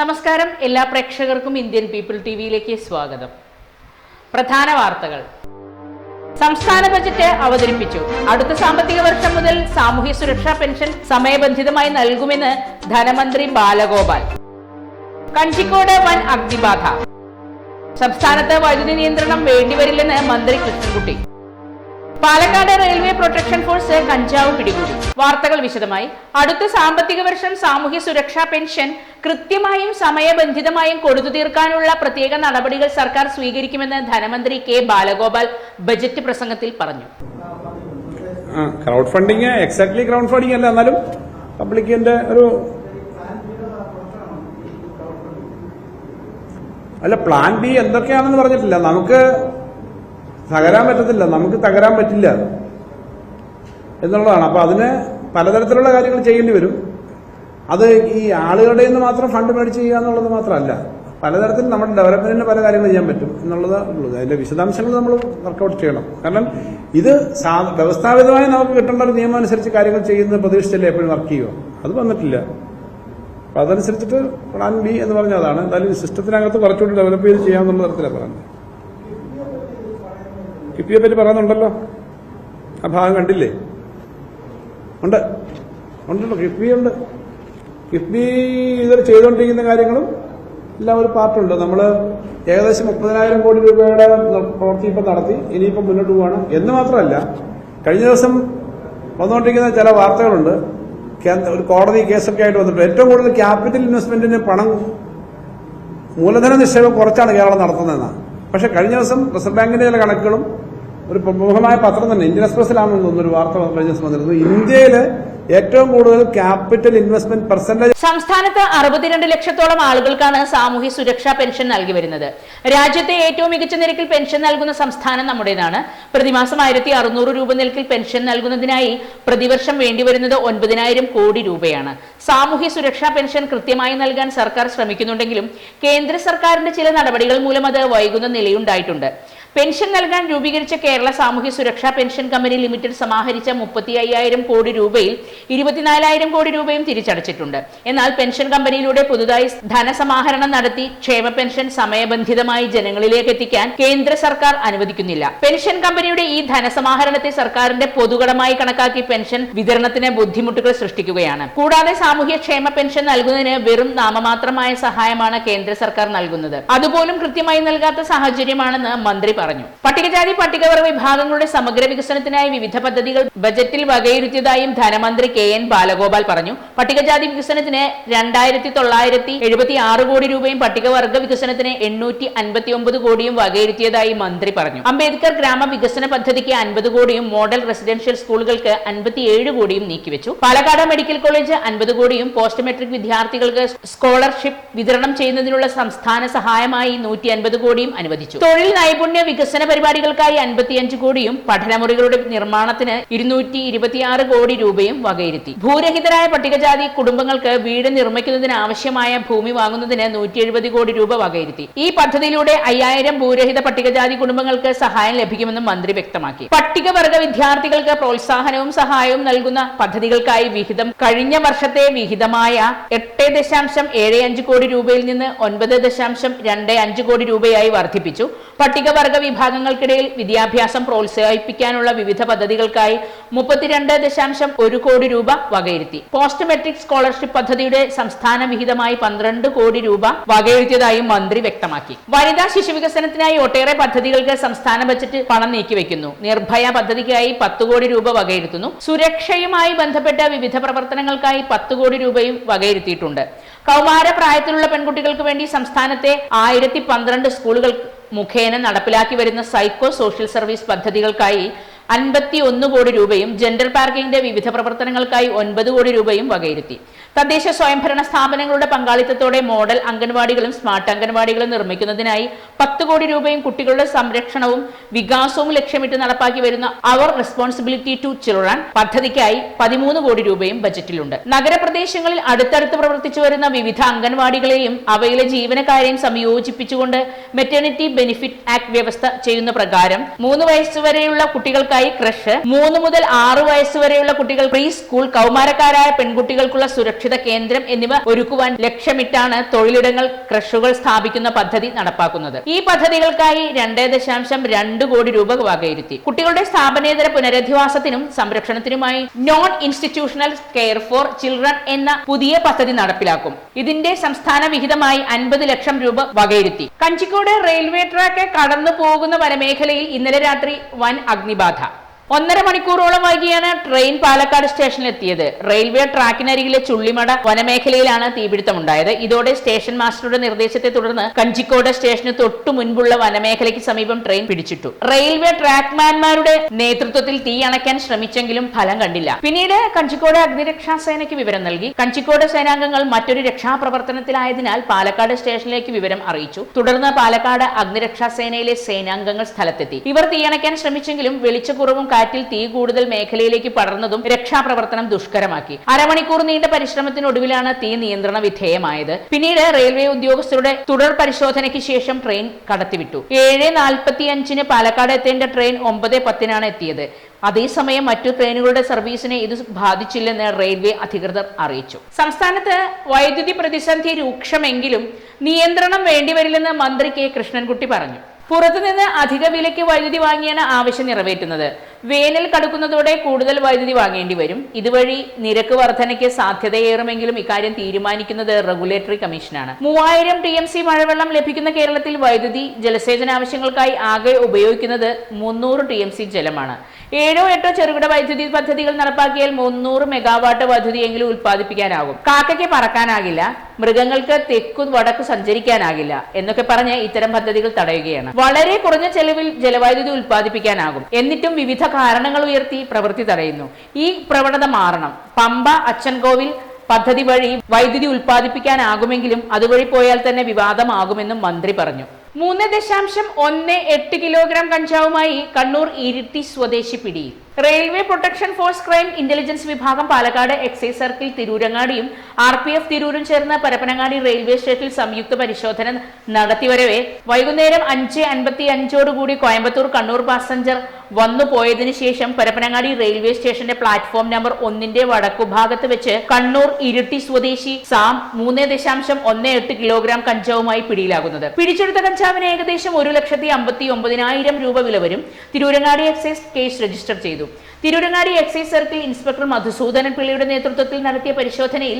നമസ്കാരം. എല്ലാ പ്രേക്ഷകർക്കും ഇന്ത്യൻ പീപ്പിൾ ടി വിയിലേക്ക് സ്വാഗതം. പ്രധാന വാർത്തകൾ. സംസ്ഥാന ബജറ്റ് അവതരിപ്പിച്ചു. അടുത്ത സാമ്പത്തിക വർഷം മുതൽ സാമൂഹ്യ സുരക്ഷാ പെൻഷൻ സമയബന്ധിതമായി നൽകുമെന്ന് ധനമന്ത്രി ബാലഗോപാൽ. കഞ്ചിക്കോട് വൻ അഗ്നിബാധ. സംസ്ഥാനത്ത് വൈദ്യുതി നിയന്ത്രണം വേണ്ടിവരില്ലെന്ന് മന്ത്രി Krishnankutty. Palakkad railway protection force കഞ്ചാവ് പിടികൂടി. വാർത്തകൾ വിശദമായി. അടുത്ത സാമ്പത്തിക വർഷം സാമൂഹ്യ സുരക്ഷാ പെൻഷൻ കൃത്യമായും സമയബന്ധിതമായും കൊടുത്തു തീർക്കാനുള്ള പ്രത്യേക നടപടികൾ സർക്കാർ സ്വീകരിക്കുമെന്ന് ധനമന്ത്രി കെ ബാലഗോപാൽ ബജറ്റ് പ്രസംഗത്തിൽ പറഞ്ഞു. Crowd funding exactly crowd funding അല്ല എന്നാലും പബ്ലിക്കിന്റെ ഒരു അല്ല പ്ലാൻ ബി എന്തൊക്കെയാണെന്ന് പറഞ്ഞിട്ടില്ല. നമുക്ക് തകരാൻ പറ്റത്തില്ല. നമുക്ക് തകരാൻ പറ്റില്ല എന്നുള്ളതാണ്. അപ്പൊ അതിന് പലതരത്തിലുള്ള കാര്യങ്ങൾ ചെയ്യേണ്ടി വരും. അത് ഈ ആളുകളുടെ നിന്ന് മാത്രം ഫണ്ട് മേടിച്ച് ചെയ്യുക എന്നുള്ളത് മാത്രമല്ല. പലതരത്തിൽ നമ്മുടെ ഡെവലപ്മെന്റിന് പല കാര്യങ്ങൾ ചെയ്യാൻ പറ്റും എന്നുള്ളത് ഉള്ളത് അതിന്റെ വിശദാംശങ്ങൾ നമ്മൾ വർക്കൗട്ട് ചെയ്യണം. കാരണം ഇത് വ്യവസ്ഥാപിതമായി നമുക്ക് കിട്ടേണ്ട ഒരു നിയമം അനുസരിച്ച് കാര്യങ്ങൾ ചെയ്യുന്ന പ്രതീക്ഷിച്ചല്ലേ എപ്പോഴും വർക്ക് ചെയ്യുമോ അത് വന്നിട്ടില്ല. അപ്പൊ അതനുസരിച്ചിട്ട് പ്ലാൻ ബി എന്ന് പറഞ്ഞാൽ അതാണ്. എന്തായാലും സിസ്റ്റത്തിനകത്ത് കുറച്ചുകൂടി ഡെവലപ്പ് ചെയ്ത് ചെയ്യാമെന്നുള്ള തരത്തിലാണ് പറയുന്നത്. കിഫ്ബിയെ പറ്റി പറയുന്നുണ്ടല്ലോ. ആ ഭാഗം കണ്ടില്ലേ? ഉണ്ട്. ഉണ്ടല്ലോ കിഫ്ബി ഉണ്ട് കിഫ്ബി ഇതിൽ ചെയ്തുകൊണ്ടിരിക്കുന്ന കാര്യങ്ങളും എല്ലാം ഒരു പാർട്ടുണ്ട്. നമ്മൾ ഏകദേശം മുപ്പതിനായിരം കോടി രൂപയുടെ പ്രവൃത്തി ഇപ്പം നടത്തി. ഇനിയിപ്പം മുന്നോട്ട് പോവാണ്. എന്ന് മാത്രമല്ല കഴിഞ്ഞ ദിവസം വന്നുകൊണ്ടിരിക്കുന്ന ചില വാർത്തകളുണ്ട്. ഒരു കോടതി കേസൊക്കെ ആയിട്ട് വന്നിട്ടുണ്ട്. ഏറ്റവും കൂടുതൽ ക്യാപിറ്റൽ ഇൻവെസ്റ്റ്മെന്റിന് പണം മൂലധന നിക്ഷേപം കുറച്ചാണ് കേരളം നടത്തുന്നതെന്നാണ്. പക്ഷെ കഴിഞ്ഞ ദിവസം റിസർവ് ബാങ്കിന്റെ ചില കണക്കുകളും ഒരു പ്രമുഖമായ പത്രം തന്നെ ഇന്ത്യൻ എക്സ്പ്രസിലാണെന്ന് തോന്നുന്നു ഒരു വാർത്ത കഴിഞ്ഞ ദിവസം വന്നിരുന്നു. ഇന്ത്യയിൽ ഏറ്റവും കൂടുതൽ ക്യാപിറ്റൽ ഇൻവെസ്റ്റ്മെന്റ് പെർസെന്റേജ് സംസ്ഥാനത്ത് അറുപത്തിരണ്ട് ലക്ഷത്തോളം ആളുകൾക്കാണ് സാമൂഹ്യ സുരക്ഷാ പെൻഷൻ നൽകി വരുന്നത്. രാജ്യത്തെ ഏറ്റവും മികച്ച നിരക്കിൽ പെൻഷൻ നൽകുന്ന സംസ്ഥാനം നമ്മുടേതാണ്. പ്രതിമാസം ആയിരത്തി അറുന്നൂറ് രൂപ നിരക്കിൽ പെൻഷൻ നൽകുന്നതിനായി പ്രതിവർഷം വേണ്ടിവരുന്നത് ഒൻപതിനായിരം കോടി രൂപയാണ്. സാമൂഹ്യ സുരക്ഷാ പെൻഷൻ കൃത്യമായി നൽകാൻ സർക്കാർ ശ്രമിക്കുന്നുണ്ടെങ്കിലും കേന്ദ്ര സർക്കാരിന്റെ ചില നടപടികൾ മൂലം അത് വൈകുന്ന നിലയുണ്ടായിട്ടുണ്ട്. പെൻഷൻ നൽകാൻ രൂപീകരിച്ച കേരള സാമൂഹ്യ സുരക്ഷാ പെൻഷൻ കമ്പനി ലിമിറ്റഡ് സമാഹരിച്ച മുപ്പത്തി അയ്യായിരം കോടി രൂപയിൽ ഇരുപത്തിനാലായിരം കോടി രൂപയും തിരിച്ചടച്ചിട്ടുണ്ട്. എന്നാൽ പെൻഷൻ കമ്പനിയിലൂടെ പുതുതായി ധനസമാഹരണം നടത്തി ക്ഷേമ പെൻഷൻ സമയബന്ധിതമായി ജനങ്ങളിലേക്ക് എത്തിക്കാൻ കേന്ദ്ര സർക്കാർ അനുവദിക്കുന്നില്ല. പെൻഷൻ കമ്പനിയുടെ ഈ ധനസമാഹരണത്തെ സർക്കാരിന്റെ പൊതുകടമായി കണക്കാക്കി പെൻഷൻ വിതരണത്തിന് ബുദ്ധിമുട്ടുകൾ സൃഷ്ടിക്കുകയാണ്. കൂടാതെ സാമൂഹ്യ ക്ഷേമ പെൻഷൻ നൽകുന്നതിന് വെറും നാമമാത്രമായ സഹായമാണ് കേന്ദ്ര സർക്കാർ നൽകുന്നത്. അതുപോലും കൃത്യമായി നൽകാത്ത സാഹചര്യമാണെന്ന് മന്ത്രി പറഞ്ഞു. പട്ടികജാതി പട്ടികവർഗ വിഭാഗങ്ങളുടെ സമഗ്ര വികസനത്തിനായി വിവിധ പദ്ധതികൾ ബജറ്റിൽ വകയിരുത്തിയതായും ധനമന്ത്രി കെ എൻ ബാലഗോപാൽ പറഞ്ഞു. പട്ടികജാതി വികസനത്തിന് രണ്ടായിരത്തി തൊള്ളായിരത്തി എഴുപത്തി ആറ് കോടി രൂപയും പട്ടികവർഗ വികസനത്തിന് എണ്ണൂറ്റി അൻപത്തി ഒമ്പത് കോടിയും വകയിരുത്തിയതായി മന്ത്രി പറഞ്ഞു. അംബേദ്കർ ഗ്രാമ വികസന പദ്ധതിക്ക് അൻപത് കോടിയും മോഡൽ റെസിഡൻഷ്യൽ സ്കൂളുകൾക്ക് അൻപത്തിയേഴ് കോടിയും നീക്കിവെച്ചു. പാലക്കാട് മെഡിക്കൽ കോളേജ് അൻപത് കോടിയും പോസ്റ്റ് മെട്രിക് വിദ്യാർത്ഥികൾക്ക് സ്കോളർഷിപ്പ് വിതരണം ചെയ്യുന്നതിനുള്ള സംസ്ഥാന സഹായമായി നൂറ്റി അൻപത് കോടിയും അനുവദിച്ചു. തൊഴിൽ നൈപുണ്യ വികസന പരിപാടികൾക്കായി അൻപത്തിയഞ്ച് കോടിയും പഠനമുറികളുടെ നിർമ്മാണത്തിന് ഇരുന്നൂറ്റി ഇരുപത്തിയാറ് കോടി രൂപയും വകയിരുത്തി. ഭൂരഹിതരായ പട്ടികജാതി കുടുംബങ്ങൾക്ക് വീട് നിർമ്മിക്കുന്നതിന് ആവശ്യമായ ഭൂമി വാങ്ങുന്നതിന് നൂറ്റി എഴുപത് കോടി രൂപ വകയിരുത്തി. ഈ പദ്ധതിയിലൂടെ അയ്യായിരം ഭൂരഹിത പട്ടികജാതി കുടുംബങ്ങൾക്ക് സഹായം ലഭിക്കുമെന്നും മന്ത്രി വ്യക്തമാക്കി. പട്ടികവർഗ വിദ്യാർത്ഥികൾക്ക് പ്രോത്സാഹനവും സഹായവും നൽകുന്ന പദ്ധതികൾക്കായി വിഹിതം കഴിഞ്ഞ വർഷത്തെ വിഹിതമായ എട്ട് ദശാംശം ഏഴ് അഞ്ച് കോടി രൂപയിൽ നിന്ന് ഒൻപത് ദശാംശം രണ്ട് അഞ്ച് കോടി രൂപയായി വർദ്ധിപ്പിച്ചു. പട്ടികവർഗ വിഭാഗങ്ങൾക്കിടയിൽ വിദ്യാഭ്യാസം പ്രോത്സാഹിപ്പിക്കാനുള്ള വിവിധ പദ്ധതികൾക്കായി മുപ്പത്തിരണ്ട് ദശാംശം ഒരു കോടി രൂപ വകയിരുത്തി. പോസ്റ്റ് മെട്രിക് സ്കോളർഷിപ്പ് പദ്ധതിയുടെ സംസ്ഥാന വിഹിതമായി പന്ത്രണ്ട് കോടി രൂപ വകയിരുത്തിയതായും മന്ത്രി വ്യക്തമാക്കി. വനിതാ ശിശു വികസനത്തിനായി ഒട്ടേറെ പദ്ധതികൾക്ക് സംസ്ഥാന ബജറ്റ് പണം നീക്കിവെക്കുന്നു. നിർഭയ പദ്ധതിക്കായി പത്ത് കോടി രൂപ വകയിരുത്തുന്നു. സുരക്ഷയുമായി ബന്ധപ്പെട്ട വിവിധ പ്രവർത്തനങ്ങൾക്കായി പത്ത് കോടി രൂപയും വകയിരുത്തിയിട്ടുണ്ട്. കൗമാര പ്രായത്തിലുള്ള പെൺകുട്ടികൾക്ക് വേണ്ടി സംസ്ഥാനത്തെ ആയിരത്തി സ്കൂളുകൾ മുഖേന നടപ്പിലാക്കി വരുന്ന സൈക്കോ സോഷ്യൽ സർവീസ് പദ്ധതികൾക്കായി അൻപത്തി ഒന്ന് കോടി രൂപയും ജെൻഡർ പാർക്കിംഗിന്റെ വിവിധ പ്രവർത്തനങ്ങൾക്കായി ഒൻപത് കോടി രൂപയും വകയിരുത്തി. തദ്ദേശ സ്വയംഭരണ സ്ഥാപനങ്ങളുടെ പങ്കാളിത്തത്തോടെ മോഡൽ അംഗൻവാടികളും സ്മാർട്ട് അംഗൻവാടികളും നിർമ്മിക്കുന്നതിനായി പത്ത് കോടി രൂപയും കുട്ടികളുടെ സംരക്ഷണവും വികാസവും ലക്ഷ്യമിട്ട് നടപ്പാക്കി വരുന്ന അവർ റെസ്പോൺസിബിലിറ്റി ടു ചിൽഡ്രൻ പദ്ധതിക്കായി പതിമൂന്ന് കോടി രൂപയും ബജറ്റിലുണ്ട്. നഗരപ്രദേശങ്ങളിൽ അടുത്തടുത്ത് പ്രവർത്തിച്ചു വരുന്ന വിവിധ അംഗൻവാടികളെയും അവയിലെ ജീവനക്കാരെയും സംയോജിപ്പിച്ചുകൊണ്ട് മെറ്റേണിറ്റി ബെനിഫിറ്റ് ആക്ട് വ്യവസ്ഥ ചെയ്യുന്ന പ്രകാരം മൂന്ന് വയസ്സുവരെയുള്ള കുട്ടികൾക്കായി ക്രഷ്. മൂന്ന് മുതൽ ആറ് വയസ്സുവരെയുള്ള കുട്ടികൾ പ്രീ സ്കൂൾ കൗമാരക്കാരായ പെൺകുട്ടികൾക്കുള്ള സുരക്ഷിത കേന്ദ്രം എന്നിവ ഒരുക്കുവാൻ ലക്ഷ്യമിട്ടാണ് തൊഴിലിടങ്ങൾ ക്രഷുകൾ സ്ഥാപിക്കുന്ന പദ്ധതി നടപ്പാക്കുന്നത്. ഈ പദ്ധതികൾക്കായി രണ്ട് ദശാംശം രണ്ട് കോടി രൂപ വകയിരുത്തി. കുട്ടികളുടെ സ്ഥാപനേതര പുനരധിവാസത്തിനും സംരക്ഷണത്തിനുമായി non institutional care for children എന്ന പുതിയ പദ്ധതി നടപ്പിലാക്കും. ഇതിന്റെ സംസ്ഥാന വിഹിതമായി അൻപത് ലക്ഷം രൂപ വകയിരുത്തി. കഞ്ചിക്കോട് റെയിൽവേ ട്രാക്ക് കടന്നു പോകുന്ന വനമേഖലയിൽ ഇന്നലെ രാത്രി വൻ അഗ്നിബാധ. ഒന്നര മണിക്കൂറോളം വൈകിയാണ് ട്രെയിൻ പാലക്കാട് സ്റ്റേഷനിൽ സ്റ്റേഷനിലെത്തിയത്. റെയിൽവേ ട്രാക്കിനരികിലെ ചുള്ളിമട വനമേഖലയിലാണ് തീപിടുത്തമുണ്ടായത്. ഇതോടെ സ്റ്റേഷൻ മാസ്റ്ററുടെ നിർദ്ദേശത്തെ തുടർന്ന് കഞ്ചിക്കോട് സ്റ്റേഷന് തൊട്ടു മുൻപുള്ള വനമേഖലയ്ക്ക് സമീപം ട്രെയിൻ പിടിച്ചിട്ടു. റെയിൽവേ ട്രാക്ക്മാൻമാരുടെ നേതൃത്വത്തിൽ തീ അണയ്ക്കാൻ ശ്രമിച്ചെങ്കിലും ഫലം കണ്ടില്ല. പിന്നീട് കഞ്ചിക്കോട് അഗ്നിരക്ഷാ സേനയ്ക്ക് വിവരം നൽകി. കഞ്ചിക്കോട് സേനാംഗങ്ങൾ മറ്റൊരു രക്ഷാപ്രവർത്തനത്തിലായതിനാൽ പാലക്കാട് സ്റ്റേഷനിലേക്ക് വിവരം അറിയിച്ചു. തുടർന്ന് പാലക്കാട് അഗ്നിരക്ഷാ സേനയിലെ സേനാംഗങ്ങൾ സ്ഥലത്തെത്തി. ഇവർ തീയണയ്ക്കാൻ ശ്രമിച്ചെങ്കിലും വെളിച്ചക്കുറവും കാറ്റിൽ തീ കൂടുതൽ മേഖലയിലേക്ക് പടർന്നതും രക്ഷാപ്രവർത്തനം ദുഷ്കരമാക്കി. അരമണിക്കൂർ നീണ്ട പരിശ്രമത്തിനൊടുവിലാണ് തീ നിയന്ത്രണ വിധേയമായത്. പിന്നീട് റെയിൽവേ ഉദ്യോഗസ്ഥരുടെ തുടർ പരിശോധനയ്ക്ക് ശേഷം ട്രെയിൻ കടത്തിവിട്ടു. ഏഴ് നാൽപ്പത്തി അഞ്ചിന് പാലക്കാട് എത്തേണ്ട ട്രെയിൻ ഒമ്പത് പത്തിനാണ് എത്തിയത്. അതേസമയം മറ്റു ട്രെയിനുകളുടെ സർവീസിനെ ഇത് ബാധിച്ചില്ലെന്ന് റെയിൽവേ അധികൃതർ അറിയിച്ചു. സംസ്ഥാനത്ത് വൈദ്യുതി പ്രതിസന്ധി രൂക്ഷമെങ്കിലും നിയന്ത്രണം വേണ്ടിവരില്ലെന്ന് മന്ത്രി കെ കൃഷ്ണൻകുട്ടി പറഞ്ഞു. പുറത്തുനിന്ന് അധിക വിലയ്ക്ക് വൈദ്യുതി വാങ്ങിയാണ് ആവശ്യം നിറവേറ്റുന്നത്. വേനൽ കടുക്കുന്നതോടെ കൂടുതൽ വൈദ്യുതി വാങ്ങേണ്ടി വരും. ഇതുവഴി നിരക്ക് വർധനയ്ക്ക് സാധ്യതയേറുമെങ്കിലും ഇക്കാര്യം തീരുമാനിക്കുന്നത് റെഗുലേറ്ററി കമ്മീഷനാണ്. മൂവായിരം ടി എം സി മഴവെള്ളം ലഭിക്കുന്ന കേരളത്തിൽ വൈദ്യുതി ജലസേചന ആവശ്യങ്ങൾക്കായി ആകെ ഉപയോഗിക്കുന്നത് മുന്നൂറ് ടി എം സി ജലമാണ്. ഏഴോ എട്ടോ ചെറുകിട വൈദ്യുതി പദ്ധതികൾ നടപ്പാക്കിയാൽ മുന്നൂറ് മെഗാവാട്ട് വൈദ്യുതിയെങ്കിലും ഉൽപ്പാദിപ്പിക്കാനാകും. കാക്കയ്ക്ക് പറക്കാനാകില്ല മൃഗങ്ങൾക്ക് തെക്കു വടക്ക് സഞ്ചരിക്കാനാകില്ല എന്നൊക്കെ പറഞ്ഞ് ഇത്തരം പദ്ധതികൾ തടയുകയാണ്. വളരെ കുറഞ്ഞ ചെലവിൽ ജലവൈദ്യുതി ഉൽപ്പാദിപ്പിക്കാനാകും. എന്നിട്ടും വിവിധ കാരണങ്ങൾ ഉയർത്തി പ്രവൃത്തി തടയുന്നു. ഈ പ്രവണത മാറണം. പമ്പ അച്ചൻകോവിൽ പദ്ധതി വഴി വൈദ്യുതി ഉൽപ്പാദിപ്പിക്കാനാകുമെങ്കിലും അതുവഴി പോയാൽ തന്നെ വിവാദമാകുമെന്നും മന്ത്രി പറഞ്ഞു. മൂന്ന് ദശാംശം ഒന്ന് എട്ട് കിലോഗ്രാം കഞ്ചാവുമായി കണ്ണൂർ ഇരിട്ടി സ്വദേശി പിടിയിൽ railway protection force crime intelligence വിഭാഗം പാലക്കാട് എക്സൈസ് സർക്കിൾ തിരൂരങ്ങാടിയും ആർ പി എഫ് തിരൂരും ചേർന്ന് പരപ്പനങ്ങാടി റെയിൽവേ സ്റ്റേഷനിൽ സംയുക്ത പരിശോധന നടത്തിവരവെ. വൈകുന്നേരം അഞ്ച് അൻപത്തി അഞ്ചോടുകൂടി കോയമ്പത്തൂർ കണ്ണൂർ പാസഞ്ചർ വന്നു പോയതിനു ശേഷം പരപ്പനങ്ങാടി റെയിൽവേ സ്റ്റേഷന്റെ പ്ലാറ്റ്ഫോം നമ്പർ ഒന്നിന്റെ വടക്കുഭാഗത്ത് വെച്ച് കണ്ണൂർ ഇരുട്ടി സ്വദേശി സാം മൂന്ന് ദശാംശം ഒന്ന് എട്ട് കിലോഗ്രാം കഞ്ചാവുമായി പിടിയിലാകുന്നത്. പിടിച്ചെടുത്ത കഞ്ചാവിന് ഏകദേശം ഒരു ലക്ഷത്തി അമ്പത്തി ഒമ്പതിനായിരം രൂപ വില വരും. തിരൂരങ്ങാടി എക്സൈസ് കേസ് രജിസ്റ്റർ ചെയ്തു. Tirurangadi excise circle inspector Madhusoodanan പിള്ളയുടെ നേതൃത്വത്തിൽ നടത്തിയ പരിശോധനയിൽ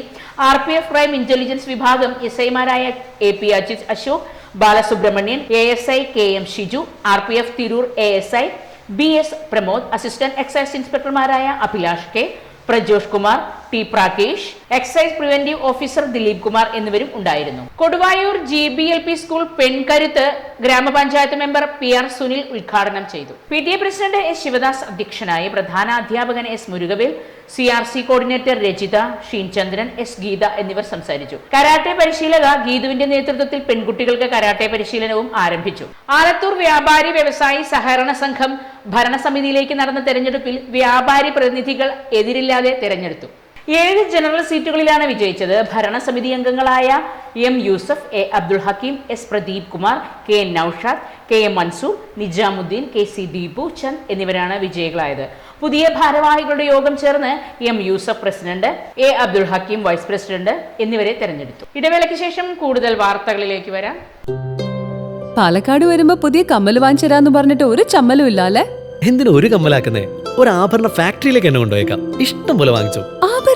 R P F crime intelligence വിഭാഗം എസ് ഐമാരായ A P Ajith Ashok Balasubramanian A S I K M Shiju R P F Tirur A S I B S Pramod assistant excise ഇൻസ്പെക്ടർമാരായ Abhilash K Prajosh Kumar T Prakesh excise preventive officer Dileep Kumar എന്നിവരും ഉണ്ടായിരുന്നു. Koduvayur G B L P school പെൺകരുത്ത് ഗ്രാമപഞ്ചായത്ത് member P R Sunil ഉദ്ഘാടനം ചെയ്തു. P T A president S Sivadas അധ്യക്ഷനായി പ്രധാന അധ്യാപകൻ S Murukavel C R C coordinator Rajitha Sheenchandran S Geetha എന്നിവർ സംസാരിച്ചു. കരാട്ടെ പരിശീലക ഗീതുവിന്റെ നേതൃത്വത്തിൽ പെൺകുട്ടികൾക്ക് കരാട്ടെ പരിശീലനവും ആരംഭിച്ചു. ആലത്തൂർ വ്യാപാരി വ്യവസായി സഹകരണ സംഘം ഭരണസമിതിയിലേക്ക് നടന്ന തെരഞ്ഞെടുപ്പിൽ വ്യാപാരി പ്രതിനിധികൾ എതിരില്ലാതെ തെരഞ്ഞെടുത്തു. ഏഴ് ജനറൽ സീറ്റുകളിലാണ് വിജയിച്ചത്. ഭരണസമിതി അംഗങ്ങളായ M Yusuf A Abdul Hakeem S Pradeep Kumar K N Noushad K M Mansoor Nijamuddin K C Deepu Chand എന്നിവരാണ് വിജയികളായത്. പുതിയ ഭാരവാഹികളുടെ യോഗം ചേർന്ന് M Yusuf president A Abdul Hakeem vice president എന്നിവരെ തെരഞ്ഞെടുത്തു. ഇടവേളയ്ക്ക് ശേഷം കൂടുതൽ വാർത്തകളിലേക്ക് വരാം. പാലക്കാട് വരുമ്പോ പുതിയ കമ്മൽ വാങ്ങിച്ചരാന്ന് പറഞ്ഞിട്ട് ഒരു ചമ്മലും ഇല്ല അല്ലേ എന്തിനു ഒരു കമ്മലാക്കുന്നേ? ഒരു ആഭരണ ഫാക്ടറിയിലേക്ക് എന്നെ കൊണ്ടുപോയേക്കാം. ഇഷ്ടം പോലെ വാങ്ങിച്ചു.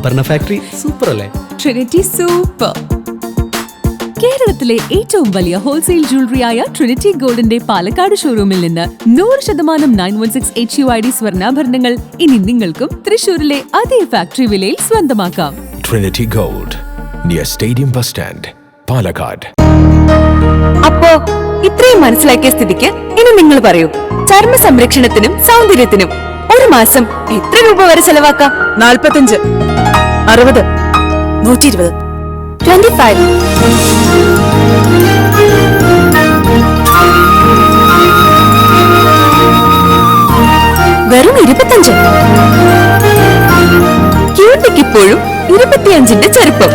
ആഭരണ ഫാക്ടറി സൂപ്പർ അല്ലേ? ട്രിനിറ്റി സൂപ്പർ കേരളത്തിലെ ഏറ്റവും വലിയ ഹോൾസെയിൽ ജ്വല്ലറിയായ ട്രിനിറ്റി ഗോൾഡിന്റെ പാലക്കാട് ഷോറൂമിൽ നിന്ന് നൂറ് ശതമാനം nine one six H U I D സ്വർണാഭരണങ്ങൾ ഇനി നിങ്ങൾക്കും തൃശൂരിലെ അതേ ഫാക്ടറി വിലയിൽ സ്വന്തമാക്കാം. Trinity gold near stadium bus stand Palakkad അപ്പോ ഇത്രയും മനസ്സിലാക്കിയ സ്ഥിതിക്ക് ഇനി നിങ്ങൾ പറയൂ ചർമ്മ സംരക്ഷണത്തിനും സൗന്ദര്യത്തിനും ഒരു മാസം എത്ര രൂപ വരെ ചെലവാക്കാം? നാൽപ്പത്തഞ്ച് അറുപത്. നൂറ്റി ഇരുപത് ട്വന്റി ഫൈവ് വെറും ഇരുപത്തഞ്ച്. ക്യൂട്ടിക്ക് ഇപ്പോഴും ഇരുപത്തിയഞ്ചിന്റെ ചെറുപ്പം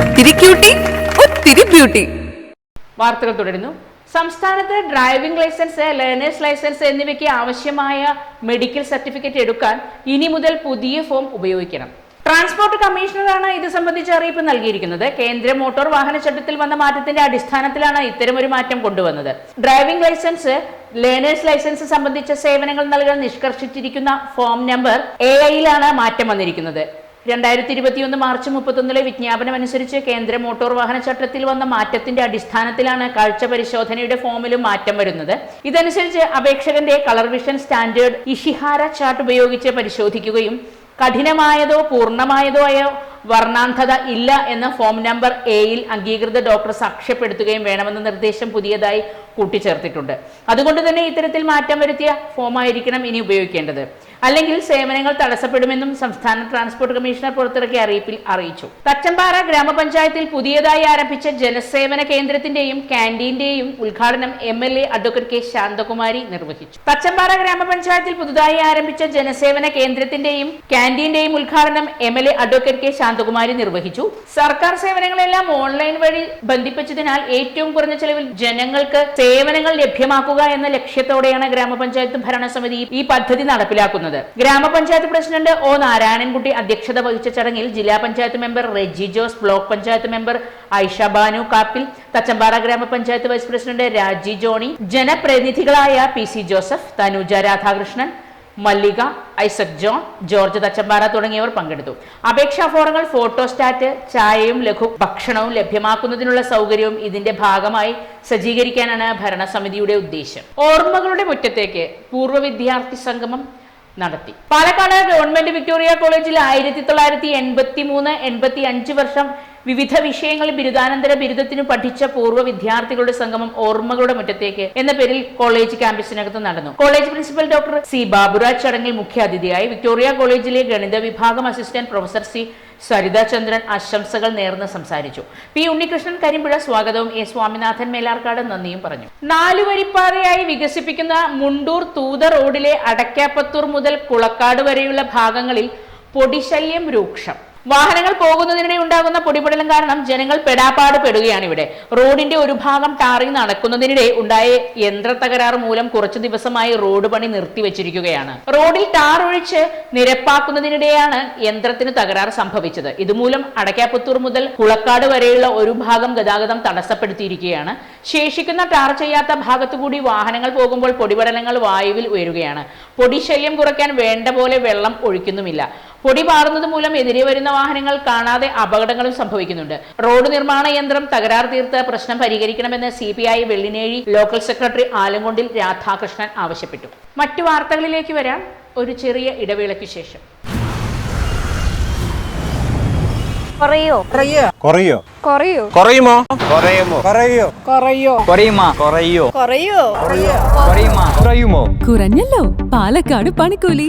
ഇത്തിരി ക്യൂട്ടി ഒത്തിരി ബ്യൂട്ടി വാർത്തകൾ തുടരുന്നു. സംസ്ഥാനത്ത് ഡ്രൈവിംഗ് ലൈസൻസ് ലേണേഴ്സ് ലൈസൻസ് എന്നിവയ്ക്ക് ആവശ്യമായ മെഡിക്കൽ സർട്ടിഫിക്കറ്റ് എടുക്കാൻ ഇനി മുതൽ പുതിയ ഫോം ഉപയോഗിക്കണം. ട്രാൻസ്പോർട്ട് കമ്മീഷണറാണ് ഇത് സംബന്ധിച്ച അറിയിപ്പ് നൽകിയിരിക്കുന്നത്. കേന്ദ്ര മോട്ടോർ വാഹന ചട്ടത്തിൽ വന്ന മാറ്റത്തിന്റെ അടിസ്ഥാനത്തിലാണ് ഇത്തരമൊരു മാറ്റം കൊണ്ടുവന്നത്. ഡ്രൈവിംഗ് ലൈസൻസ് ലേണേഴ്സ് ലൈസൻസ് സംബന്ധിച്ച സേവനങ്ങൾ നൽകാൻ നിഷ്കർഷിച്ചിരിക്കുന്ന ഫോം നമ്പർ എ ഐയിലാണ് മാറ്റം വന്നിരിക്കുന്നത്. രണ്ടായിരത്തി ഇരുപത്തിയൊന്ന് മാർച്ച് മുപ്പത്തൊന്നിലെ വിജ്ഞാപനം അനുസരിച്ച് കേന്ദ്ര മോട്ടോർ വാഹന ചട്ടത്തിൽ വന്ന മാറ്റത്തിന്റെ അടിസ്ഥാനത്തിലാണ് കാഴ്ച പരിശോധനയുടെ ഫോമിലും മാറ്റം വരുന്നത്. ഇതനുസരിച്ച് അപേക്ഷകന്റെ colour vision standard Ishihara chart ഉപയോഗിച്ച് പരിശോധിക്കുകയും കഠിനമായതോ പൂർണമായതോ ആയ വർണാന്ധത ഇല്ല എന്ന ഫോം നമ്പർ എയിൽ അംഗീകൃത ഡോക്ടർ സാക്ഷ്യപ്പെടുത്തുകയും വേണമെന്ന നിർദ്ദേശം പുതിയതായി കൂട്ടിച്ചേർത്തിട്ടുണ്ട്. അതുകൊണ്ട് തന്നെ ഇത്തരത്തിൽ മാറ്റം വരുത്തിയ ഫോമായിരിക്കണം ഇനി ഉപയോഗിക്കേണ്ടത്. അല്ലെങ്കിൽ സേവനങ്ങൾ തടസ്സപ്പെടുമെന്നും സംസ്ഥാന ട്രാൻസ്പോർട്ട് കമ്മീഷണർ പുറത്തിറക്കിയ അറിയിപ്പിൽ അറിയിച്ചു. തച്ചമ്പാറ ഗ്രാമപഞ്ചായത്തിൽ പുതിയതായി ആരംഭിച്ച ജനസേവന കേന്ദ്രത്തിന്റെയും ക്യാന്റീന്റെയും ഉദ്ഘാടനം M L A advocate K Santhakumari നിർവഹിച്ചു. തച്ചമ്പാറ ഗ്രാമപഞ്ചായത്തിൽ പുതുതായി ആരംഭിച്ച ജനസേവന കേന്ദ്രത്തിന്റെയും ക്യാന്റീന്റെയും ഉദ്ഘാടനം M L A advocate K Santhakumari നിർവഹിച്ചു. സർക്കാർ സേവനങ്ങളെല്ലാം ഓൺലൈൻ വഴി ബന്ധിപ്പിച്ചതിനാൽ ഏറ്റവും കുറഞ്ഞ ചെലവിൽ ജനങ്ങൾക്ക് സേവനങ്ങൾ ലഭ്യമാക്കുക എന്ന ലക്ഷ്യത്തോടെയാണ് ഗ്രാമപഞ്ചായത്ത് ഭരണസമിതി ഈ പദ്ധതി നടപ്പിലാക്കുന്നത്. ഗ്രാമപഞ്ചായത്ത് പ്രസിഡന്റ് ഒ നാരായണൻകുട്ടി അധ്യക്ഷത വഹിച്ച ചടങ്ങിൽ ജില്ലാ panchayat member Reji Jose block panchayat member Aisha Banu Kappil Thachampara ഗ്രാമപഞ്ചായത്ത് വൈസ് പ്രസിഡന്റ് രാജി ജോണി ജനപ്രതിനിധികളായ പി സി ജോസഫ് തനുജ രാധാകൃഷ്ണൻ മല്ലിക ഐസക് ജോൺ ജോർജ് തച്ചമ്പാറ തുടങ്ങിയവർ പങ്കെടുത്തു. അപേക്ഷാ ഫോറങ്ങൾ ഫോട്ടോസ്റ്റാറ്റ് ചായയും ലഘു ഭക്ഷണവും ലഭ്യമാക്കുന്നതിനുള്ള സൗകര്യവും ഇതിന്റെ ഭാഗമായി സജ്ജീകരിക്കാനാണ് ഭരണസമിതിയുടെ ഉദ്ദേശം. ഓർമ്മകളുടെ മുറ്റത്തേക്ക് പൂർവ വിദ്യാർത്ഥി സംഗമം നടത്തി. പാലക്കാട് ഗവൺമെന്റ് വിക്ടോറിയ കോളേജിൽ ആയിരത്തി തൊള്ളായിരത്തി എൺപത്തി മൂന്ന് എൺപത്തി അഞ്ച് വർഷം വിവിധ വിഷയങ്ങളിൽ ബിരുദാനന്തര ബിരുദത്തിന് പഠിച്ച പൂർവ വിദ്യാർത്ഥികളുടെ സംഗമം ഓർമ്മകളുടെ മുറ്റത്തേക്ക് എന്ന പേരിൽ കോളേജ് ക്യാമ്പസിനകത്ത് നടന്നു. College principal doctor C Baburaj ചടങ്ങിൽ മുഖ്യാതിഥിയായി വിക്ടോറിയ കോളേജിലെ ഗണിത വിഭാഗം assistant professor C Saritha Chandran ആശംസകൾ നേർന്ന് സംസാരിച്ചു. പി ഉണ്ണികൃഷ്ണൻ കരിമ്പുഴ സ്വാഗതവും എ സ്വാമിനാഥൻ മേലാർക്കാട് നന്ദിയും പറഞ്ഞു. നാലുവരിപ്പാതയായി വികസിപ്പിക്കുന്ന മുണ്ടൂർ തൂത റോഡിലെ അടക്കാപ്പത്തൂർ മുതൽ കുളക്കാട് വരെയുള്ള ഭാഗങ്ങളിൽ പൊടിശല്യം രൂക്ഷം. വാഹനങ്ങൾ പോകുന്നതിനിടെ ഉണ്ടാകുന്ന പൊടിപടലം കാരണം ജനങ്ങൾ പെടാപ്പാട് പെടുകയാണ് ഇവിടെ. റോഡിന്റെ ഒരു ഭാഗം ടാറി നടക്കുന്നതിനിടെ ഉണ്ടായ യന്ത്ര തകരാറ് മൂലം കുറച്ചു ദിവസമായി റോഡ് പണി നിർത്തിവെച്ചിരിക്കുകയാണ്. റോഡിൽ ടാർ ഒഴിച്ച് നിരപ്പാക്കുന്നതിനിടെയാണ് യന്ത്രത്തിന് തകരാറ് സംഭവിച്ചത്. ഇതുമൂലം അടക്കാപ്പുത്തൂർ മുതൽ കുളക്കാട് വരെയുള്ള ഒരു ഭാഗം ഗതാഗതം തടസ്സപ്പെടുത്തിയിരിക്കുകയാണ്. ശേഷിക്കുന്ന ടാർ ചെയ്യാത്ത ഭാഗത്തുകൂടി വാഹനങ്ങൾ പോകുമ്പോൾ പൊടിപടലങ്ങൾ വായുവിൽ ഉയരുകയാണ്. പൊടിശല്യം കുറയ്ക്കാൻ വേണ്ട പോലെ വെള്ളം ഒഴിക്കുന്നുമില്ല. പൊടി പാറുന്നത് മൂലം എതിരെ വരുന്ന വാഹനങ്ങൾ കാണാതെ അപകടങ്ങളും സംഭവിക്കുന്നുണ്ട്. റോഡ് നിർമ്മാണ യന്ത്രം തകരാർ തീർത്ത് പ്രശ്നം പരിഹരിക്കണമെന്ന് C P I Vellinezhi local secretary Alankondil Radhakrishnan ആവശ്യപ്പെട്ടു. മറ്റു വാർത്തകളിലേക്ക് വരാം. ഒരു ചെറിയ ഇടവേളയ്ക്ക് ശേഷം. കുറയോ? കുറയോ? കുറയോ? കുറയുമോ? കുറയുമോ? കുറയോ? കുറയുമോ? കുറയുമോ കുറയോ? കുറയുമോ? കുറയുമോ? കുറഞ്ഞല്ലോ. പാലക്കാട് പണിക്കൂലി.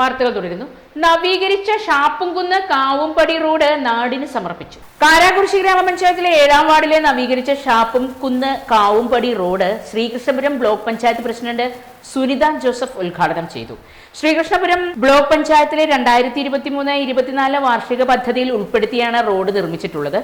വാർത്തകൾ തുടരുന്നു. നവീകരിച്ച ഷാപ്പുംകുന്ന് കാവുംപടി റോഡ് നാടിന് സമർപ്പിച്ചു. കാരാകുറിശി ഗ്രാമപഞ്ചായത്തിലെ ഏഴാം വാർഡിലെ നവീകരിച്ച ഷാപ്പും കുന്ന് Kavumpadi road Sreekrishnapuram block panchayat president Sunitha Joseph ഉദ്ഘാടനം ചെയ്തു. ശ്രീകൃഷ്ണപുരം ബ്ലോക്ക് പഞ്ചായത്തിലെ രണ്ടായിരത്തി ഇരുപത്തി മൂന്ന് ഇരുപത്തിനാല് വാർഷിക പദ്ധതിയിൽ ഉൾപ്പെടുത്തിയാണ് റോഡ് നിർമ്മിച്ചിട്ടുള്ളത്.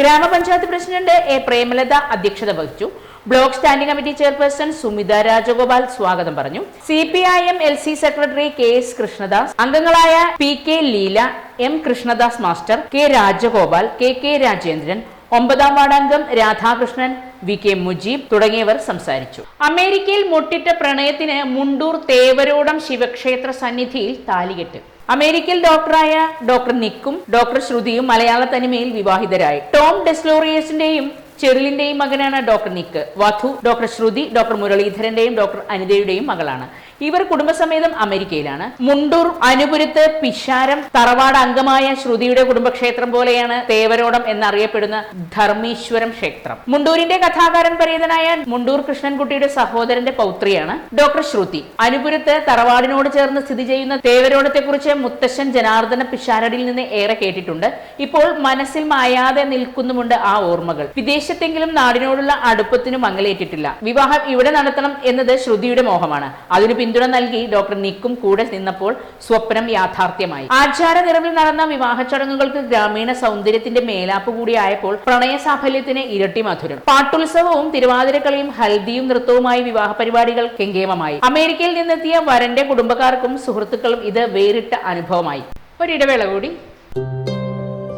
ഗ്രാമപഞ്ചായത്ത് പ്രസിഡന്റ് എ പ്രേമലത അധ്യക്ഷത വഹിച്ചു. Block standing committee chairperson Sumitha Rajagopal സ്വാഗതം പറഞ്ഞു. C P I M L C secretary K S Krishnadas അംഗങ്ങളായ P K Leela M Krishnadas master K Rajagopal K K Rajendran ഒമ്പതാം വാർഡംഗം രാധാകൃഷ്ണൻ വി കെ മുജീബ് തുടങ്ങിയവർ സംസാരിച്ചു. അമേരിക്കയിൽ മുട്ടിട്ട പ്രണയത്തിന് മുണ്ടൂർ തേവരോടം ശിവക്ഷേത്ര സന്നിധിയിൽ താലികെട്ട്. അമേരിക്കയിൽ ഡോക്ടറായ ഡോക്ടർ നിക്കും ഡോക്ടർ ശ്രുതിയും മലയാള തനിമയിൽ വിവാഹിതരായി. ടോം ഡെസ്ലോറിയസിന്റെയും ചെറിലിന്റെയും മകനാണ് ഡോക്ടർ നിക്ക്. വധു ഡോക്ടർ ശ്രുതി ഡോക്ടർ മുരളീധരന്റെയും ഡോക്ടർ അനിതയുടെയും മകളാണ്. ഇവർ കുടുംബസമേതം അമേരിക്കയിലാണ്. മുണ്ടൂർ അനുപുരത്ത് പിഷാരം തറവാട് അംഗമായ ശ്രുതിയുടെ കുടുംബക്ഷേത്രം പോലെയാണ് തേവരോടം എന്നറിയപ്പെടുന്ന ധർമ്മീശ്വരം ക്ഷേത്രം. മുണ്ടൂരിന്റെ കഥാകാരൻ പരീതനായ മുണ്ടൂർ കൃഷ്ണൻകുട്ടിയുടെ സഹോദരന്റെ പൗത്രിയാണ് ഡോക്ടർ ശ്രുതി. അനുപുരത്ത് തറവാടിനോട് ചേർന്ന് സ്ഥിതി ചെയ്യുന്ന തേവരോടത്തെക്കുറിച്ച് മുത്തശ്ശൻ ജനാർദ്ദന പിഷാരടിയിൽ നിന്ന് ഏറെ കേട്ടിട്ടുണ്ട്. ഇപ്പോൾ മനസ്സിൽ മായാതെ നിൽക്കുന്നുമുണ്ട് ആ ഓർമ്മകൾ. വിദേശത്തെങ്കിലും നാടിനോടുള്ള അടുപ്പത്തിനും മങ്ങലേറ്റിട്ടില്ല വിവാഹം ഇവിടെ നടത്തണം എന്നത് ശ്രുതിയുടെ മോഹമാണ്. അതിനു പിന്തുണ നൽകി ഡോക്ടർ നിക്കും കൂടെ നിന്നപ്പോൾ സ്വപ്നം യാഥാർത്ഥ്യമായി. ആചാര നിറവിൽ നടന്ന വിവാഹ ചടങ്ങുകൾക്ക് ഗ്രാമീണ സൗന്ദര്യത്തിന്റെ മേലാപ്പ് കൂടിയായപ്പോൾ പ്രണയ സാഫല്യത്തിന് ഇരട്ടി മധുരം. പാട്ടുത്സവവും തിരുവാതിരക്കളിയും ഹൽദിയും നൃത്തവുമായി വിവാഹ പരിപാടികൾ കെങ്കേമമായി. അമേരിക്കയിൽ നിന്നെത്തിയ വരന്റെ കുടുംബക്കാർക്കും സുഹൃത്തുക്കളും ഇത് വേറിട്ട അനുഭവമായി. ഒരിടവേള കൂടി.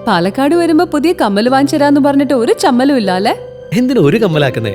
പാലക്കാട് വരുമ്പോ പുതിയ കമ്മൽ വാങ്ങിച്ചു പറഞ്ഞിട്ട് ഒരു ചമ്മലും ഇല്ല അല്ലെ എന്തിനു ഒരു കമ്മലാക്കുന്നേ?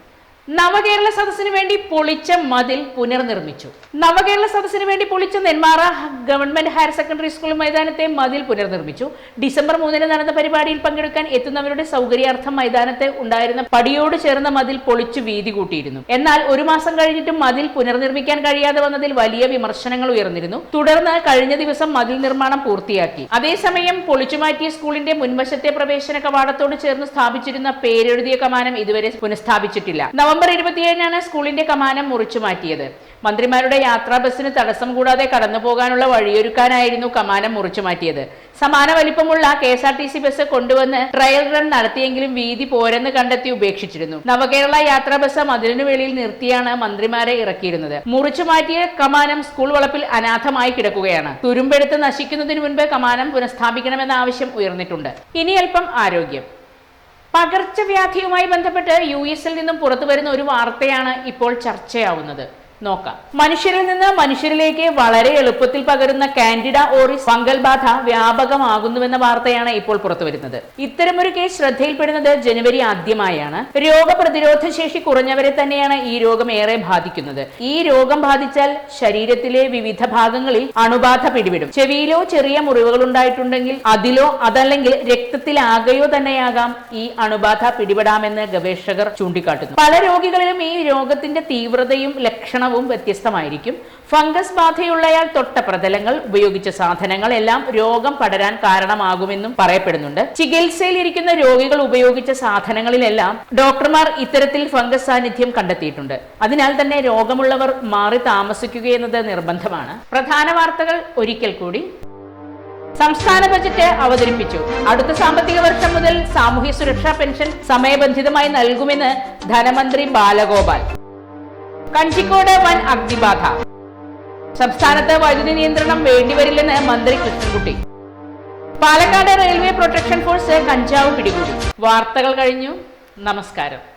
നവകേരള സദസ്സിന് വേണ്ടി പൊളിച്ച മതിൽ പുനർനിർമ്മിച്ചു. നവകേരള സദസ്സിന് വേണ്ടി പൊളിച്ച Nenmara government higher secondary school മൈതാനത്തെ മതിൽ പുനർനിർമ്മിച്ചു. ഡിസംബർ മൂന്നിന് നടന്ന പരിപാടിയിൽ പങ്കെടുക്കാൻ എത്തുന്നവരുടെ സൗകര്യാർത്ഥം മൈതാനത്ത് ഉണ്ടായിരുന്ന പടിയോട് ചേർന്ന മതിൽ പൊളിച്ചു വീതി കൂട്ടിയിരുന്നു. എന്നാൽ ഒരു മാസം കഴിഞ്ഞിട്ടും മതിൽ പുനർനിർമ്മിക്കാൻ കഴിയാതെ വന്നതിൽ വലിയ വിമർശനങ്ങൾ ഉയർന്നിരുന്നു. തുടർന്ന് കഴിഞ്ഞ ദിവസം മതിൽ നിർമ്മാണം പൂർത്തിയാക്കി. അതേസമയം പൊളിച്ചുമാറ്റിയ സ്കൂളിന്റെ മുൻവശത്തെ പ്രവേശന കവാടത്തോട് ചേർന്ന് സ്ഥാപിച്ചിരുന്ന പേരെഴുതിയ കമാനം ഇതുവരെ പുനഃസ്ഥാപിച്ചിട്ടില്ല. നവംബർ ഇരുപത്തിയേഴിനാണ് സ്കൂളിന്റെ കമാനം മുറിച്ചു മാറ്റിയത്. മന്ത്രിമാരുടെ യാത്രാ ബസ്സിന് തടസ്സം കൂടാതെ കടന്നു പോകാനുള്ള വഴിയൊരുക്കാനായിരുന്നു കമാനം മുറിച്ചു മാറ്റിയത്. സമാന വലിപ്പമുള്ള K S R T C bus കൊണ്ടുവന്ന് ട്രയൽ റൺ നടത്തിയെങ്കിലും വീതി പോരെന്ന് കണ്ടെത്തി ഉപേക്ഷിച്ചിരുന്നു. നവകേരള യാത്രാ ബസ് മതിലിനു വെളിയിൽ നിർത്തിയാണ് മന്ത്രിമാരെ ഇറക്കിയിരുന്നത്. മുറിച്ചു മാറ്റിയ കമാനം സ്കൂൾ വളപ്പിൽ അനാഥമായി കിടക്കുകയാണ്. തുരുമ്പെടുത്ത് നശിക്കുന്നതിന് മുൻപ് കമാനം പുനഃസ്ഥാപിക്കണമെന്ന ആവശ്യം ഉയർന്നിട്ടുണ്ട്. ഇനി അല്പം ആരോഗ്യം. പകർച്ചവ്യാധിയുമായി ബന്ധപ്പെട്ട് യു എസിൽ നിന്നും പുറത്തു വരുന്ന ഒരു വാർത്തയാണ് ഇപ്പോൾ ചർച്ചയാവുന്നത്. നോക്കാം. മനുഷ്യരിൽ നിന്ന് മനുഷ്യരിലേക്ക് വളരെ എളുപ്പത്തിൽ പകരുന്ന കാൻഡിഡ ഓറിസ് ഫംഗൽ ബാധ വ്യാപകമാകുന്നുവെന്ന വാർത്തയാണ് ഇപ്പോൾ പുറത്തു വരുന്നത് ഇത്തരമൊരു കേസ് ശ്രദ്ധയിൽപ്പെടുന്നത് ജനുവരി ആദ്യമായാണ്. രോഗപ്രതിരോധ ശേഷി കുറഞ്ഞവരെ തന്നെയാണ് ഈ രോഗം ഏറെ ബാധിക്കുന്നത്. ഈ രോഗം ബാധിച്ചാൽ ശരീരത്തിലെ വിവിധ ഭാഗങ്ങളിൽ അണുബാധ പിടിപെടും. ചെവിയിലോ ചെറിയ മുറിവുകൾ ഉണ്ടായിട്ടുണ്ടെങ്കിൽ അതിലോ അതല്ലെങ്കിൽ രക്തത്തിലാകെയോ തന്നെയാകാം ഈ അണുബാധ പിടിപെടാമെന്ന് ഗവേഷകർ ചൂണ്ടിക്കാട്ടുന്നു. പല രോഗികളിലും ഈ രോഗത്തിന്റെ തീവ്രതയും ലക്ഷണവും വ്യത്യസ്തമായിരിക്കും. ഫംഗസ് ബാധയുള്ളയാൾ തൊട്ട പ്രതലങ്ങൾ ഉപയോഗിച്ച സാധനങ്ങൾ എല്ലാം രോഗം പടരാൻ കാരണമാകുമെന്നും പറയപ്പെടുന്നുണ്ട്. ചികിത്സയിൽ ഇരിക്കുന്ന രോഗികൾ ഉപയോഗിച്ച സാധനങ്ങളിലെല്ലാം ഡോക്ടർമാർ ഇത്തരത്തിൽ ഫംഗസ് സാന്നിധ്യം കണ്ടെത്തിയിട്ടുണ്ട്. അതിനാൽ തന്നെ രോഗമുള്ളവർ മാറി താമസിക്കുകയെന്നത് നിർബന്ധമാണ്. പ്രധാന വാർത്തകൾ ഒരിക്കൽ കൂടി. സംസ്ഥാന ബജറ്റ് അവതരിപ്പിച്ചു. അടുത്ത സാമ്പത്തിക വർഷം മുതൽ സാമൂഹ്യ സുരക്ഷാ പെൻഷൻ സമയബന്ധിതമായി നൽകുമെന്ന് ധനമന്ത്രി ബാലഗോപാൽ. കഞ്ചിക്കോട് വൻ അഗ്നിബാധ. സംസ്ഥാനത്ത് വൈദ്യുതി നിയന്ത്രണം വേണ്ടിവരില്ലെന്ന് മന്ത്രി Krishnankutty. Palakkad railway protection force കഞ്ചാവ് പിടികൂടി. വാർത്തകൾ കഴിഞ്ഞു. നമസ്കാരം.